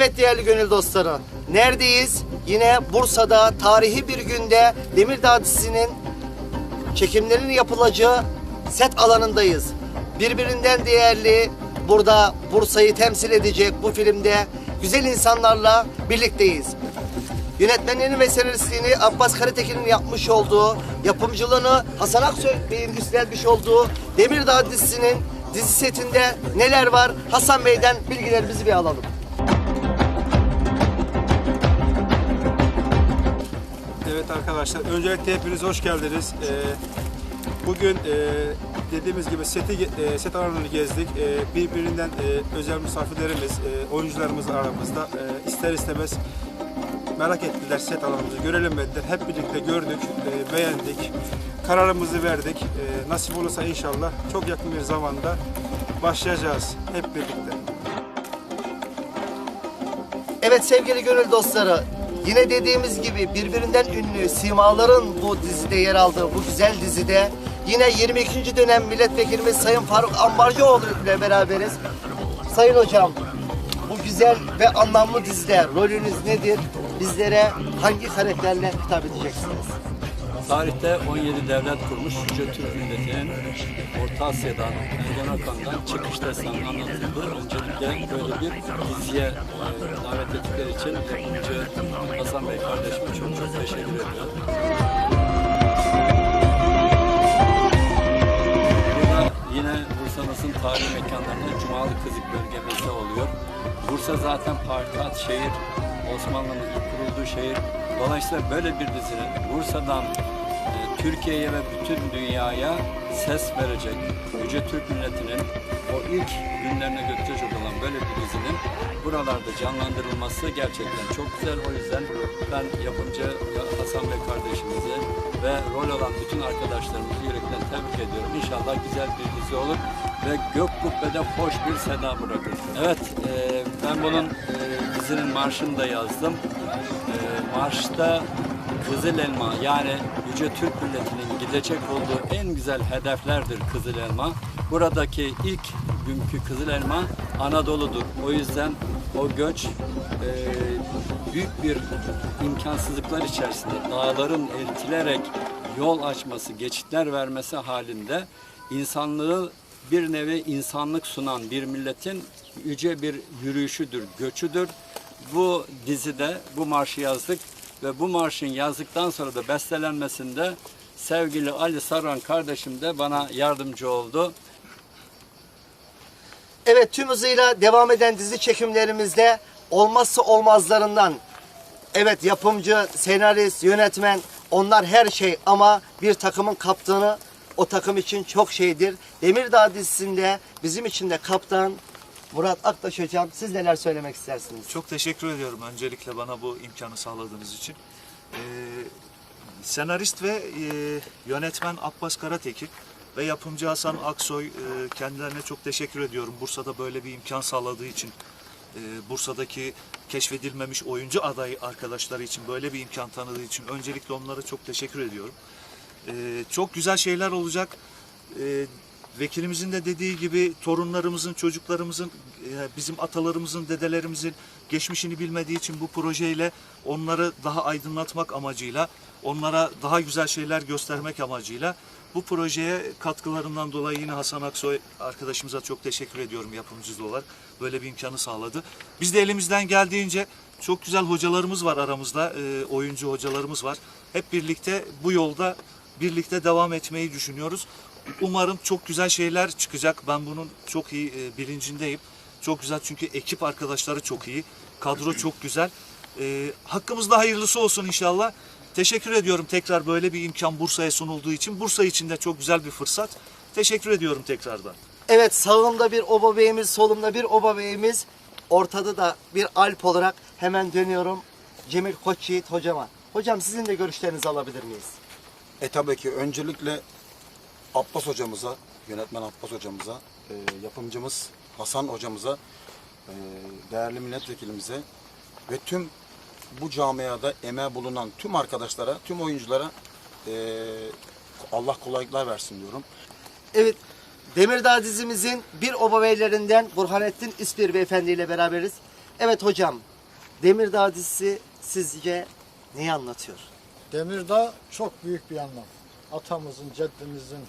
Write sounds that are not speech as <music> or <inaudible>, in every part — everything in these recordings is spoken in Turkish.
Evet değerli gönül dostları, neredeyiz? Yine Bursa'da tarihi bir günde Demirdağ dizisinin çekimlerinin yapılacağı set alanındayız. Birbirinden değerli burada Bursa'yı temsil edecek bu filmde güzel insanlarla birlikteyiz. Yönetmenliğini ve senaristliğini Abbas Karatekin'in yapmış olduğu, yapımcılığını Hasan Aksoy Bey'in üstlenmiş olduğu Demirdağ dizisinin dizi setinde neler var? Hasan Bey'den bilgilerimizi bir alalım. Arkadaşlar, öncelikle hepiniz hoş geldiniz. Ee, bugün e, dediğimiz gibi seti e, set alanını gezdik. E, birbirinden e, özel misafirlerimiz, e, oyuncularımız aramızda e, ister istemez merak ettiler set alanımızı, görelim dediler. Hep birlikte gördük, e, beğendik, kararımızı verdik. E, nasip olursa inşallah çok yakın bir zamanda başlayacağız hep birlikte. Evet sevgili gönül dostları, yine dediğimiz gibi birbirinden ünlü simaların bu dizide yer aldığı bu güzel dizide yine 22. dönem milletvekilimiz Sayın Faruk Ambarcıoğlu ile beraberiz. Sayın hocam, bu güzel ve anlamlı dizide rolünüz nedir? Bizlere hangi karakterle hitap edeceksiniz? Tarihte 17 devlet kurmuş Yüce Türk milletinin Orta Asya'dan, Ergenekon'dan çıkış destanı anlatıldı. Öncelikle böyle bir diziye e, davet ettikleri için yapımcı Hasan Bey kardeşime çok çok teşekkür ediyorum. Yine Bursa'mızın tarihi mekanlarında Cumalı Kızık bölgemizde oluyor. Bursa zaten payitaht şehir, Osmanlı'nın ilk kurulduğu şehir. Dolayısıyla böyle bir dizinin Bursa'dan Türkiye'ye ve bütün dünyaya ses verecek, Yüce Türk milletinin o ilk günlerine götürecek olan böyle bir dizinin buralarda canlandırılması gerçekten çok güzel. O yüzden ben yapımcı Hasan Bey kardeşimizi ve rol alan bütün arkadaşlarımızı yürekten tebrik ediyorum. İnşallah güzel bir dizi olur ve gök kubbede hoş bir seda bırakır. Evet, e, ben bunun e, dizinin marşını da yazdım. E, marşta Kızıl Elma yani Yüce Türk milletinin gidecek olduğu en güzel hedeflerdir Kızıl Elma. Buradaki ilk günkü Kızıl Elma Anadolu'dur. O yüzden o göç e, büyük bir imkansızlıklar içerisinde dağların eritilerek yol açması, geçitler vermesi halinde insanlığı bir nevi insanlık sunan bir milletin yüce bir yürüyüşüdür, göçüdür. Bu dizide bu marşı yazdık ve bu marşın yazdıktan sonra da bestelenmesinde sevgili Ali Saran kardeşim de bana yardımcı oldu. Evet tüm hızıyla devam eden dizi çekimlerimizde olmazsa olmazlarından evet yapımcı, senarist, yönetmen onlar her şey ama bir takımın kaptanı o takım için çok şeydir. Demirdağ dizisinde bizim için de kaptan Murat Aktaş hocam siz neler söylemek istersiniz? Çok teşekkür ediyorum öncelikle bana bu imkanı sağladığınız için. Ee, senarist ve e, yönetmen Abbas Karatekin ve yapımcı Hasan Aksoy e, kendilerine çok teşekkür ediyorum. Bursa'da böyle bir imkan sağladığı için. e, Bursa'daki keşfedilmemiş oyuncu adayı arkadaşları için böyle bir imkan tanıdığı için öncelikle onlara çok teşekkür ediyorum. Ee, çok güzel şeyler olacak. Ee, vekilimizin de dediği gibi torunlarımızın, çocuklarımızın, e, bizim atalarımızın, dedelerimizin geçmişini bilmediği için bu projeyle onları daha aydınlatmak amacıyla, onlara daha güzel şeyler göstermek amacıyla bu projeye katkılarından dolayı yine Hasan Aksoy arkadaşımıza çok teşekkür ediyorum yapımcısı olarak. Böyle bir imkanı sağladı. Biz de elimizden geldiğince çok güzel hocalarımız var aramızda, e, oyuncu hocalarımız var. Hep birlikte bu yolda birlikte devam etmeyi düşünüyoruz. Umarım çok güzel şeyler çıkacak. Ben bunun çok iyi e, bilincindeyim. Çok güzel çünkü ekip arkadaşları çok iyi. Kadro çok güzel. E, hakkımızda hayırlısı olsun inşallah. Teşekkür ediyorum tekrar böyle bir imkan Bursa'ya sunulduğu için. Bursa için de çok güzel bir fırsat. Teşekkür ediyorum tekrardan. Evet sağımda bir oba beyimiz, solumda bir oba beyimiz, ortada da bir alp olarak hemen dönüyorum Cemil Koçyiğit hocama. Hocam sizin de görüşlerinizi alabilir miyiz? E tabii ki öncelikle Abbas hocamıza, yönetmen Abbas hocamıza, e, yapımcımız Hasan hocamıza, e, değerli milletvekilimize ve tüm bu camiada emeği bulunan tüm arkadaşlara, tüm oyunculara e, Allah kolaylıklar versin diyorum. Evet, Demirdağ dizimizin bir oba beylerinden Burhanettin İspir Beyefendi ile beraberiz. Evet hocam, Demirdağ dizisi sizce neyi anlatıyor? Demirdağ çok büyük bir anlam. Atamızın, ceddimizin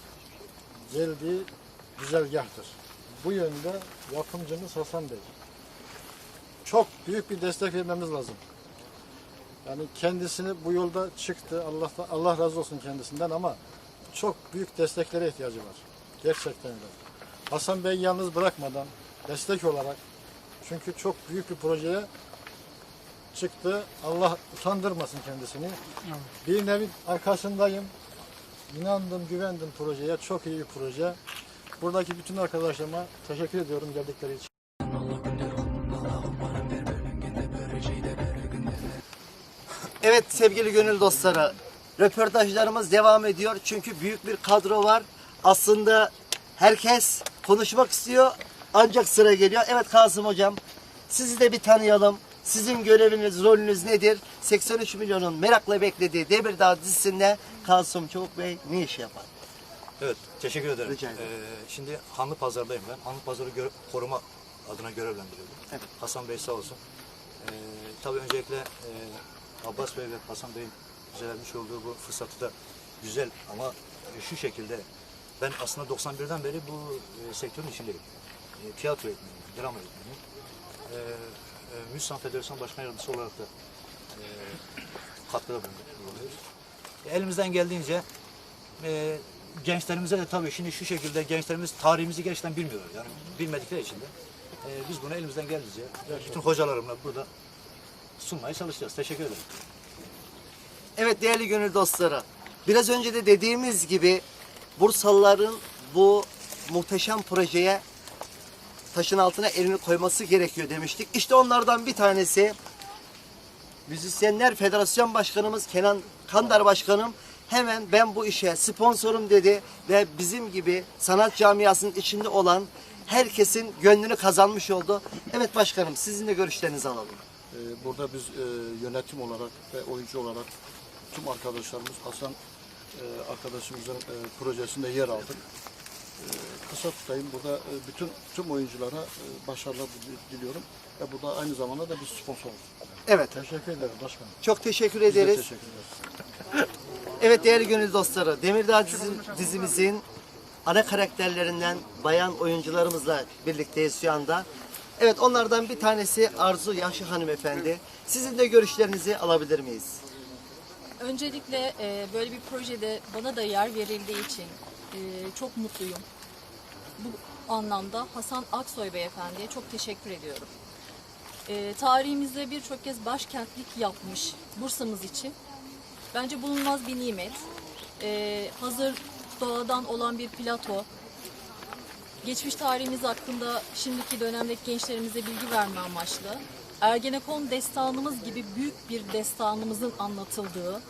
geldiği güzergahtır. Bu yönde yapımcımız Hasan Bey. Çok büyük bir destek vermemiz lazım. Yani kendisini bu yolda çıktı. Allah Allah razı olsun kendisinden ama çok büyük desteklere ihtiyacı var. Gerçekten de. Hasan Bey yalnız bırakmadan destek olarak çünkü çok büyük bir projeye çıktı. Allah utandırmasın kendisini. Bir nevi arkasındayım. İnandım, güvendim projeye. Çok iyi bir proje. Buradaki bütün arkadaşlarıma teşekkür ediyorum geldikleri için. Evet sevgili gönül dostları, röportajlarımız devam ediyor. Çünkü büyük bir kadro var. Aslında herkes konuşmak istiyor ancak sıra geliyor. Evet Kasım Hocam, sizi de bir tanıyalım. Sizin göreviniz, rolünüz nedir? 83 milyonun merakla beklediği Demirdağ dizisinde Kasım Çabuk Bey ne iş yapar? Evet, teşekkür ederim. Rica ederim. Ee, şimdi Hanlı Pazar'dayım ben. Hanlı Pazar'ı koruma adına görevlendiriyordum. Evet. Hasan Bey sağ olsun. Ee, tabii öncelikle e, Abbas Bey ve Hasan Bey'in bize vermiş olduğu bu fırsatı da güzel ama şu şekilde ben aslında 91'den beri bu e, sektörün içindeyim. E, tiyatro eğitmeniyim, drama eğitmeniyim. E, e, Müslüman Federasyon Başkan Yardımcısı olarak da e, katkıda bulunuyoruz. Elimizden geldiğince e, gençlerimize de tabii şimdi şu şekilde gençlerimiz tarihimizi gerçekten bilmiyor. Yani bilmedikleri için de e, biz bunu elimizden geldiğince bütün hocalarımla burada sunmaya çalışacağız. Teşekkür ederim. Evet değerli gönül dostları. Biraz önce de dediğimiz gibi Bursalıların bu muhteşem projeye taşın altına elini koyması gerekiyor demiştik. İşte onlardan bir tanesi Müzisyenler Federasyon Başkanımız Kenan Kandar Başkanım hemen ben bu işe sponsorum dedi ve bizim gibi sanat camiasının içinde olan herkesin gönlünü kazanmış oldu. Evet başkanım sizin de görüşlerinizi alalım. Ee, Burada biz e, yönetim olarak ve oyuncu olarak tüm arkadaşlarımız Hasan e, arkadaşımızın e, projesinde yer aldık. E, kısa tutayım. Burada e, bütün tüm oyunculara e, başarılar dili- diliyorum. Ve burada aynı zamanda da biz sponsoruz. Evet Teşekkür ederim başkanım. çok teşekkür Biz ederiz. teşekkür ederiz. <laughs> Evet değerli gönül dostları, Demirdağ dizi- dizimizin ana karakterlerinden bayan oyuncularımızla birlikteyiz şu anda. Evet onlardan bir tanesi Arzu Yaşlı hanımefendi. Sizin de görüşlerinizi alabilir miyiz? Öncelikle e, böyle bir projede bana da yer verildiği için çok mutluyum. Bu anlamda Hasan Aksoy Beyefendi'ye çok teşekkür ediyorum. E, tarihimizde birçok kez başkentlik yapmış Bursa'mız için. Bence bulunmaz bir nimet. E, hazır doğadan olan bir plato. Geçmiş tarihimiz hakkında şimdiki dönemdeki gençlerimize bilgi verme amaçlı. Ergenekon destanımız gibi büyük bir destanımızın anlatıldığı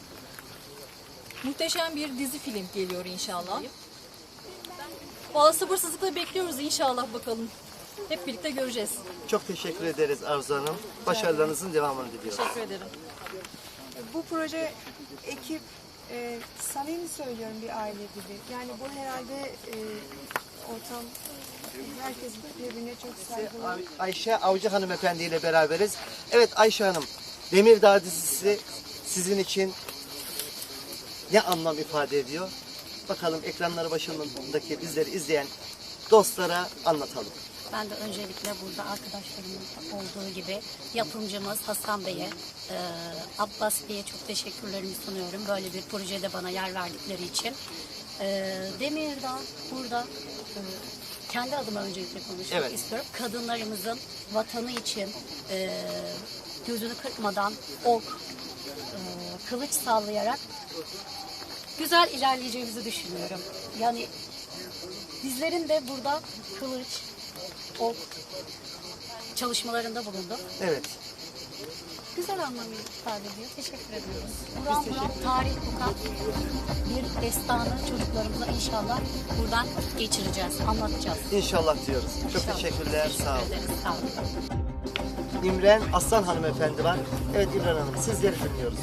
muhteşem bir dizi film geliyor inşallah. Valla sabırsızlıkla bekliyoruz inşallah bakalım. Hep birlikte göreceğiz. Çok teşekkür ederiz Arzu Hanım. Başarılarınızın devamını diliyoruz. Teşekkür ederim. Bu proje ekip e, samimi söylüyorum bir aile gibi. Yani bu herhalde e, ortam herkes birbirine çok saygılı. Ay- Ayşe Avcı hanımefendi ile beraberiz. Evet Ayşe Hanım, Demirdağ dizisi sizin için ne anlam ifade ediyor? Bakalım ekranları başındaki bizleri izleyen dostlara anlatalım. Ben de öncelikle burada arkadaşlarımın olduğu gibi yapımcımız Hasan Bey'e, e, Abbas Bey'e çok teşekkürlerimi sunuyorum. Böyle bir projede bana yer verdikleri için. E, Demirdağ burada e, kendi adıma öncelikle konuşmak Evet. istiyorum. Kadınlarımızın vatanı için e, gözünü kırpmadan ok, e, kılıç sallayarak güzel ilerleyeceğimizi düşünüyorum. Yani bizlerin de burada kılıç, ok çalışmalarında bulunduk. Evet. Güzel anlamı ifade ediyor. Teşekkür ediyoruz. Buram buram tarih kokan bir destanı çocuklarımıza inşallah buradan geçireceğiz, anlatacağız. İnşallah diyoruz. Çok İnşallah. teşekkürler. Sağ olun. ederiz, Sağ olun. İmren Aslan hanımefendi var. Evet İmren Hanım sizleri dinliyoruz.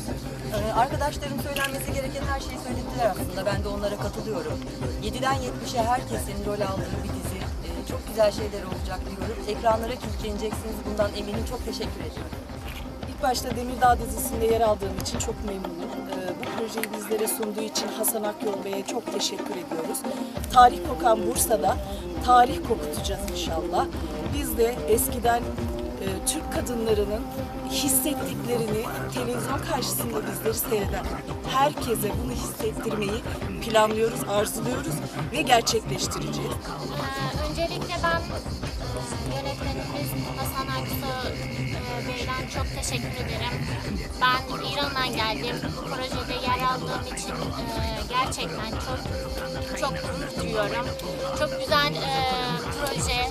Ee, Arkadaşlarım söylenmesi gereken her şeyi söylediler aslında. Ben de onlara katılıyorum. 7'den 70'e herkesin rol aldığı bir dizi. Ee, Çok güzel şeyler olacak diyorum. Ekranlara kilitleneceksiniz. Bundan eminim. Çok teşekkür ediyorum. İlk başta Demirdağ dizisinde yer aldığım için çok memnunum. Ee, Bu projeyi bizlere sunduğu için Hasan Akyol Bey'e çok teşekkür ediyoruz. Tarih kokan Bursa'da tarih kokutacağız inşallah. Biz de eskiden Türk kadınlarının hissettiklerini televizyon karşısında bizleri seyreden herkese bunu hissettirmeyi planlıyoruz, arzuluyoruz ve gerçekleştireceğiz. Ee, Öncelikle ben e, yönetmenimiz Hasan Aksu e, Bey'den çok teşekkür ederim. Ben İran'dan geldim. Bu projede yer aldığım için e, gerçekten çok çok gurur duyuyorum. Çok güzel e, proje,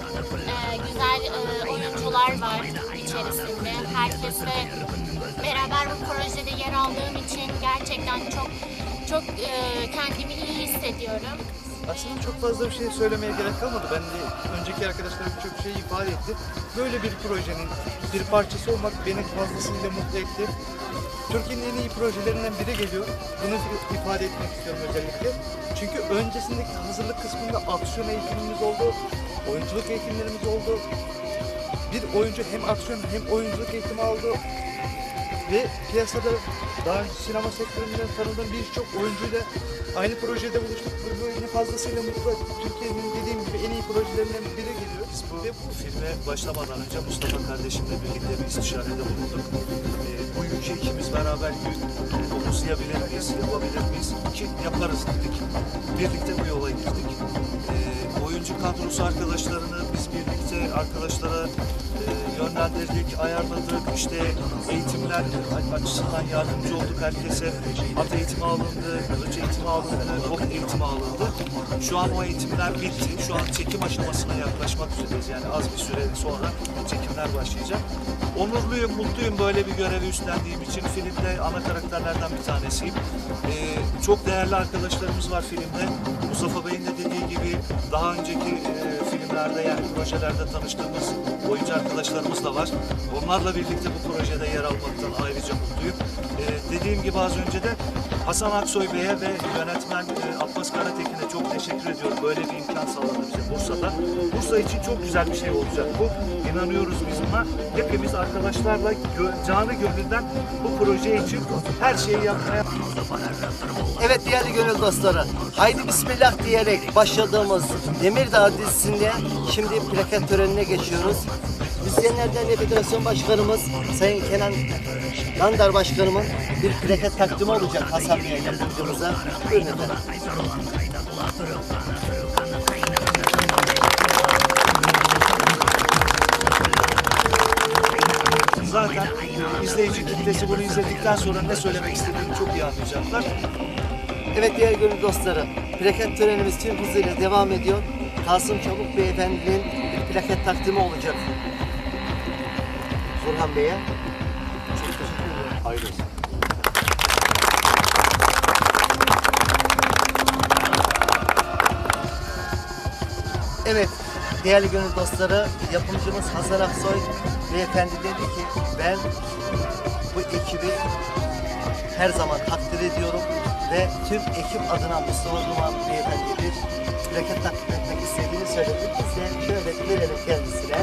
güzel oyuncular var içerisinde. Herkesle beraber bu projede yer aldığım için gerçekten çok çok kendimi iyi hissediyorum. Aslında çok fazla bir şey söylemeye gerek kalmadı. Ben de önceki arkadaşlarım birçok şeyi ifade etti. Böyle bir projenin bir parçası olmak beni fazlasıyla mutlu etti. Türkiye'nin en iyi projelerinden biri geliyor. Bunu ifade etmek istiyorum özellikle. Çünkü öncesindeki hazırlık kısmında aksiyon eğitimimiz oldu, oyunculuk eğitimlerimiz oldu. Bir oyuncu hem aksiyon hem oyunculuk eğitimi aldı ve piyasada daha sinema sektöründen tanıdığım birçok oyuncuyla aynı projede buluştuk. Bu beni fazlasıyla mutlu etti. Türkiye'nin dediğim gibi en iyi projelerinden biri geliyor. Biz bu, bu filme başlamadan önce Mustafa kardeşimle birlikte bir istişarede bulunduk. Ee, bu yükü ikimiz beraber omuzlayabilir miyiz, yapabilir miyiz? Ki yaparız dedik. Birlikte bu yola girdik. Ee, oyuncu kadrosu arkadaşlarını biz birlikte arkadaşlara e, yönlendirdik, ayarladık. İşte eğitimler açısından yardımcı olduk herkese. At eğitimi alındı, kılıç eğitimi alındı, ok eğitimi alındı. Şu an o eğitimler bitti. Şu an çekim aşamasına yaklaşmak üzereyiz. Yani az bir süre sonra çekimler başlayacak. Onurluyum, mutluyum böyle bir görevi üstlendiğim için. Filmde ana karakterlerden bir tanesiyim. Ee, çok değerli arkadaşlarımız var filmde. Mustafa Bey'in de dediği gibi daha önceki filmlerde yani projelerde tanıştığımız oyuncu arkadaşlarımız da var. Onlarla birlikte bu projede yer almaktan ayrıca mutluyum. Ee, dediğim gibi az önce de Hasan Aksoy Bey'e ve yönetmen e, Abbas Karatekin'e çok teşekkür ediyorum. Böyle bir imkan sağladı bize Bursa'da. Bursa için çok güzel bir şey olacak bu. İnanıyoruz biz buna. Hepimiz arkadaşlarla gö- canı gönülden bu proje için her şeyi yapmaya Evet değerli gönül dostları, haydi bismillah diyerek başladığımız Demirdağ dizisinde şimdi plaket törenine geçiyoruz. Müzisyenler Derneği Federasyon Başkanımız Sayın Kenan Nandar Başkanımın bir plaket takdimi olacak Hasan Bey'e yapımcımıza. Buyurun efendim. Zaten izleyici kitlesi bunu izledikten sonra ne söylemek istediğini çok iyi anlayacaklar. Evet değerli gönül dostları, plaket törenimiz tüm hızıyla devam ediyor. Kasım Çabuk Beyefendinin bir plaket takdimi olacak. Burhan Bey'e. Hayırlı olsun. Evet, değerli gönül dostları, yapımcımız Hasan Aksoy beyefendi dedi ki ben bu ekibi her zaman takdir ediyorum ve tüm ekip adına Mustafa Duman beyefendi bir plaket takdim etmek istediğini söyledi. Biz de şöyle verelim kendisine.